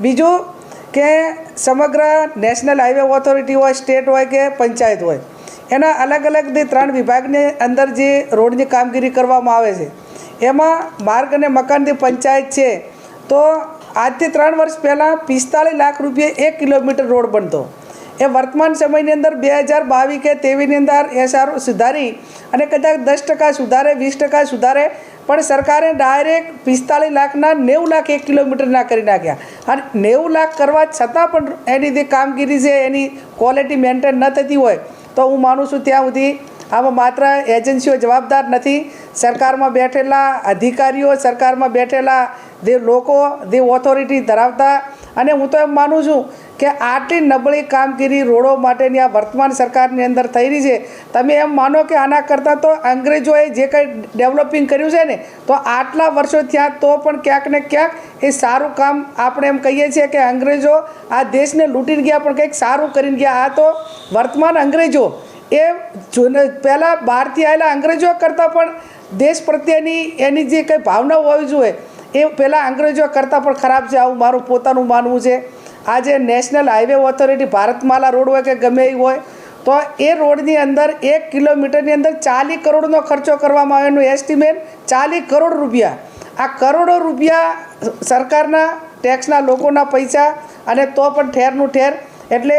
બીજું કે સમગ્ર નેશનલ હાઈવે ઓથોરિટી હોય, સ્ટેટ હોય કે પંચાયત હોય, એના અલગ અલગ જે ત્રણ વિભાગની અંદર જે રોડની કામગીરી કરવામાં આવે છે, એમાં માર્ગ અને મકાનની પંચાયત છે, તો આજથી ત્રણ વર્ષ પહેલાં પિસ્તાળીસ લાખ રૂપિયે એક કિલોમીટર રોડ બનતો. એ વર્તમાન સમયની અંદર બે હજાર બાવીસ કે તેવીસની અંદર એસઆર સુધારી અને કદાચ દસ ટકા સુધારે, વીસ ટકા સુધારે, પણ સરકારે ડાયરેક્ટ પિસ્તાળીસ લાખના, નેવું લાખ એક કિલોમીટરના કરી નાખ્યા. અને નેવું લાખ કરવા છતાં પણ એની જે કામગીરી છે, એની ક્વોલિટી મેન્ટેન ન થતી હોય, તો હું માનું છું ત્યાં સુધી આમાં માત્ર એજન્સીઓ જવાબદાર નથી. સરકારમાં બેઠેલા અધિકારીઓ, સરકારમાં બેઠેલા જે લોકો, જે ઓથોરિટી ધરાવતા, અને હું તો એમ માનું છું કે આટલી નબળી કામગીરી રોડો માટેની આ વર્તમાન સરકારની અંદર થઈ રહી છે. તમે એમ માનો કે આના કરતાં તો અંગ્રેજોએ જે કંઈ ડેવલપિંગ કર્યું છે ને, તો આટલા વર્ષો થયા તો પણ ક્યાંક ને ક્યાંક એ સારું કામ આપણે એમ કહીએ છીએ કે અંગ્રેજો આ દેશને લૂંટીને ગયા પણ કંઈક સારું કરીને ગયા. આ તો વર્તમાન અંગ્રેજો. એ જૂને પહેલાં બહારથી આવેલા અંગ્રેજો કરતાં પણ દેશ પ્રત્યેની એની જે કંઈ ભાવના હોવી જોઈએ, એ પહેલાં અંગ્રેજો કરતાં પણ ખરાબ છે. આવું મારું પોતાનું માનવું છે. આજે national highway authority Bharatmala road હોય કે ગમે એ હોય, તો એ રોડની અંદર એક કિલોમીટરની અંદર ચાલીસ કરોડનો ખર્ચો કરવામાં આવે એનું એસ્ટિમેટ ચાલીસ કરોડ રૂપિયા. આ કરોડો રૂપિયા સરકારના ટેક્સના લોકોના પૈસા અને તો પણ ઠેરનું ઠેર. એટલે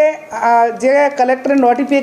જે કલેક્ટરે નોટિફિક